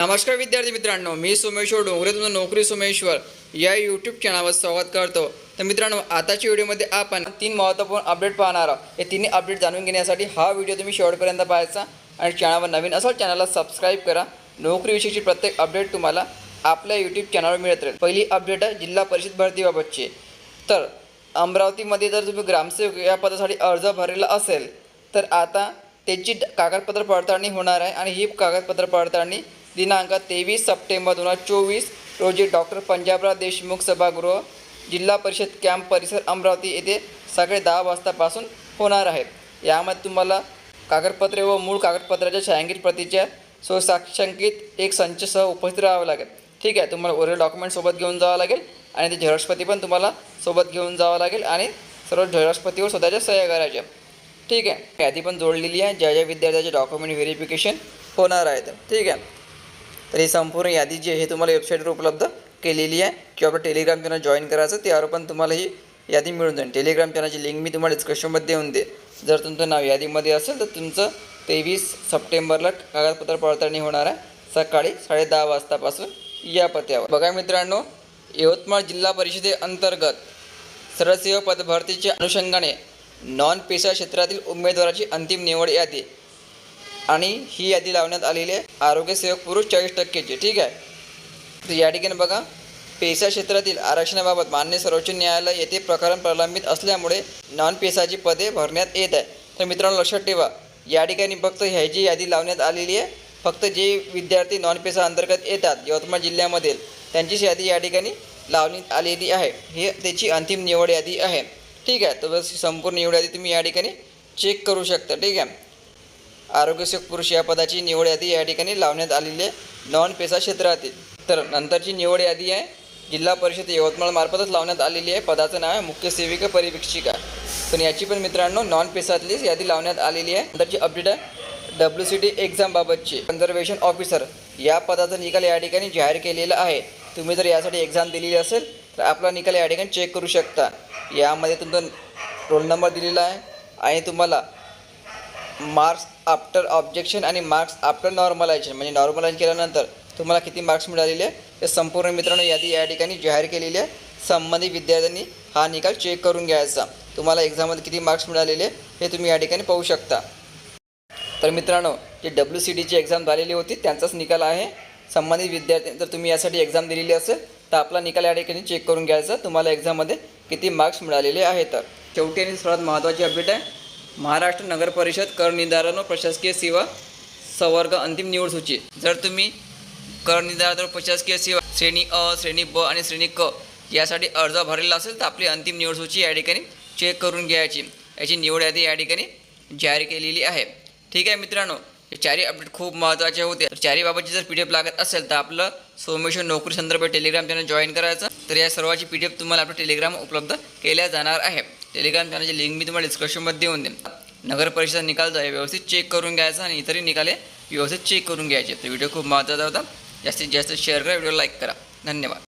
नमस्कार विद्यार्थी मित्रांनो मी सोमेश्वर डोंगरे तुमचं नोकरी सोमेश्वर या यूट्यूब चॅनलवर स्वागत करतो. तर मित्रांनो आताच्या व्हिडिओमध्ये आपण तीन महत्त्वपूर्ण अपडेट पाहणार आहोत. हे तिन्ही अपडेट जाणून घेण्यासाठी हा व्हिडिओ तुम्ही शेवटपर्यंत पाहायचा आणि चॅनलवर नवीन असाल चॅनलला सबस्क्राईब करा. नोकरीविषयीची प्रत्येक अपडेट तुम्हाला आपल्या यूट्यूब चॅनलवर मिळत राहील. पहिली अपडेट आहे जिल्हा परिषद भरतीबाबतची तर अमरावतीमध्ये जर तुम्ही ग्रामसेवक या पदासाठी अर्ज भरलेला असेल तर आता त्याची कागदपत्र पडताळणी होणार आहे आणि ही कागदपत्र पडताळणी दिनांक तेवीस सप्टेंबर दोन हजार चोवीस रोजी डॉक्टर पंजाबराव देशमुख सभागृह जिल्हा परिषद कॅम्प परिसर अमरावती येथे सकाळी दहा वाजतापासून होणार आहे. यामध्ये तुम्हाला कागदपत्रे व मूळ कागदपत्राच्या छायांकित प्रतीच्या स्वसाक्षांकित एक संचसह उपस्थित राहावं लागेल. ठीक आहे तुम्हाला ओरिजिनल डॉक्युमेंट सोबत घेऊन जावं लागेल आणि ते झेरॉक्सपती पण तुम्हाला सोबत घेऊन जावं लागेल आणि सर्व झेरॉक्सपतीवर स्वतःच्या सह्या करायच्या. ठीक आहे यादी पण जोडलेली आहे. ज्या ज्या विद्यार्थ्याचे डॉक्युमेंट व्हेरिफिकेशन होणार आहेत ठीक आहे तर ही संपूर्ण यादी जी आहे हे तुम्हाला वेबसाईटवर उपलब्ध केलेली आहे. किंवा आपलं टेलिग्राम चॅनल जॉईन करायचं त्यावर पण तुम्हाला ही यादी मिळून जाईल. टेलिग्राम चॅनलची लिंक मी तुम्हाला डिस्क्रिप्शनमध्ये देऊन दे जर तुमचं नाव यादीमध्ये असेल तर तुमचं तेवीस सप्टेंबरला कागदपत्र पडताळणी होणार आहे. सकाळी साडे दहा वाजतापासून या पत्त्यावर बघा मित्रांनो यवतमाळ जिल्हा परिषदेअंतर्गत सरसेवा पदभरतीच्या अनुषंगाने नॉन पेशा क्षेत्रातील उमेदवाराची अंतिम निवड यादी आणि ही यादी लावण्यात आलेली आहे. आरोग्यसेवक पुरुष चाळीस टक्केची ठीक आहे? तर या ठिकाणी बघा पेसा क्षेत्रातील आरक्षणाबाबत मान्य सर्वोच्च न्यायालय येथे प्रकरण प्रलंबित असल्यामुळे नॉन पेसाची पदे भरण्यात येत आहे. तर मित्रांनो लक्षात ठेवा या ठिकाणी फक्त ह्याची यादी लावण्यात आलेली आहे. फक्त जे विद्यार्थी नॉन पेसा अंतर्गत येतात यवतमाळ जिल्ह्यामधील त्यांचीच यादी या ठिकाणी लावण्यात आलेली आहे. हे त्याची अंतिम निवड यादी आहे. ठीक आहे? तर संपूर्ण निवड यादी तुम्ही या ठिकाणी चेक करू शकता ठीक आहे? आरोग्यसेवक पुरुष या पदाची निवड यादी या ठिकाणी लावण्यात आलेली आहे. नॉन पेसा क्षेत्रातील. तर नंतरची निवड यादी आहे. जिल्हा परिषद यवतमाळ मार्फतच लावण्यात आलेली आहे. पदाचं नाव आहे मुख्य सेविका परिवीक्षिका. पण याची पण मित्रांनो नॉन पेसातलीच यादी लावण्यात आलेली आहे. नंतरची अपडेट आहे. डब्ल्यू सी टी एक्झामबाबतची कन्झर्वेशन ऑफिसर या पदाचा निकाल या ठिकाणी जाहीर केलेला आहे. तुम्ही जर यासाठी एक्झाम दिलेली असेल तर आपला निकाल या ठिकाणी चेक करू शकता. यामध्ये तुमचा रोल नंबर दिलेला आहे. आणि तुम्हाला मार्क्स आफ्टर ऑब्जेक्शन आणि मार्क्स आफ्टर नॉर्मलायझेशन म्हणजे नॉर्मलाईज केल्यानंतर तुम्हाला किती मार्क्स मिळालेले ते संपूर्ण मित्रांनो यादी या ठिकाणी जाहीर केलेली आहे. संबंधित विद्यार्थ्यांनी हा निकाल चेक करून घ्यायचा. तुम्हाला एक्झाममध्ये किती मार्क्स मिळालेले हे तुम्ही या ठिकाणी पाहू शकता. तर मित्रांनो जे डब्ल्यू सी डीची एक्झाम झालेली होती त्यांचाच निकाल आहे. संबंधित विद्यार्थी जर तुम्ही यासाठी एक्झाम दिलेली असेल तर आपला निकाल या ठिकाणी चेक करून घ्यायचा. तुम्हाला एक्झाममध्ये किती मार्क्स मिळालेले आहे तर शेवटी आणि सर्वात महत्त्वाची अपडेट आहे महाराष्ट्र नगर परिषद करनिर्धारण व प्रशासकीय सेवा संवर्ग अंतिम निवड सूची. जर तुम्ही करनिर्धारण व प्रशासकीय सेवा श्रेणी अ श्रेणी ब आणि श्रेणी क यासाठी अर्ज भरलेला असेल तर आपली अंतिम निवड सूची या ठिकाणी चेक करून घ्यायची. याची निवड यादी या ठिकाणी जाहीर केलेली आहे. ठीक आहे मित्रांनो हे अपडेट खूप महत्त्वाचे होते. तर चारीबाबतची जर पी डी एफ लागत असेल तर आपलं सोमेश्वर नोकरी संदर्भात टेलिग्राम चॅनल जॉईन करायचं. तर या सर्वाची पी डी एफ तुम्हाला आपल्या टेलिग्राम उपलब्ध केल्या जाणार आहे. टेलिग्राम चॅनलची लिंक मी तुम्हाला डिस्क्रिप्शनमध्ये देऊन देईन. नगर परिषद निकाल जो आहे व्यवस्थित चेक करून घ्यायचा आणि इतरही निकाले व्यवस्थित चेक करून घ्यायचे. तर व्हिडिओ खूप महत्त्वाचा होता. जास्तीत जास्त शेअर करा व्हिडिओ लाईक करा. धन्यवाद.